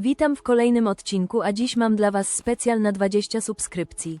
Witam w kolejnym odcinku, a dziś mam dla Was specjal na 20 subskrypcji.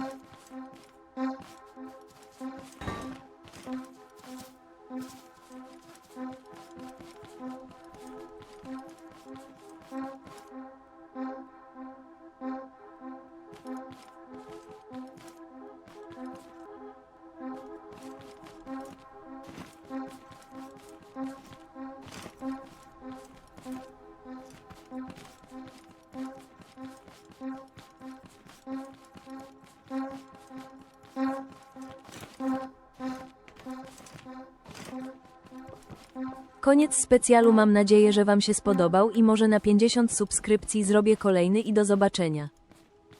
Koniec specjalu mam nadzieję, że Wam się spodobał i może na 50 subskrypcji zrobię kolejny i do zobaczenia.